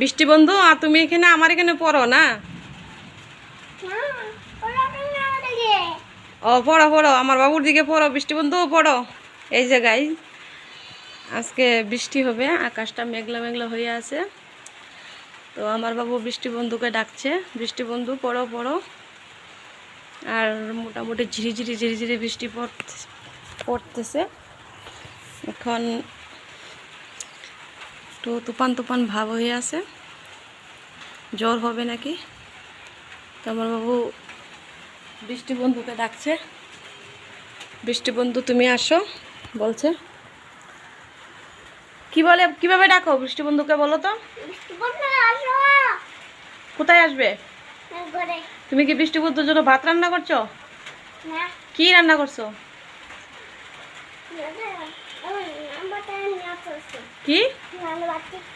বৃষ্টি বন্ধু, আর তুমি এখানে, আমার এখানে পড়ো না? ও, পড়ো পড়ো, আমার বাবুর দিকে পড়ো, বৃষ্টি বন্ধু পড়ো। এই যে গাই আজকে বৃষ্টি হবে, আকাশটা মেঘলা মেঘলা হয়ে আছে। তো আমার বাবু বৃষ্টি বন্ধুকে ডাকছে, বৃষ্টি বন্ধু, পড়ো পড়ো। আর মোটামুটি ঝিরিঝিরি ঝিরিঝিরি বৃষ্টি পড়তে পড়তেছে। এখন একটু তুফান তুফান ভাব হয়ে আছে। জ্বর হবে নাকি? তো আমার বাবু বৃষ্টি বন্ধুকে ডাকছে। বৃষ্টি বন্ধু তুমি আসো বলছে। কি বলে কীভাবে ডাকো? বৃষ্টি বন্ধুকে বলো তো। কোথায় আসবে? তুমি কি বৃষ্টি বন্ধুর জন্য ভাত রান্না করছ? কি রান্না করছ? কি? ನಾನು ಬರ್ತೀನಿ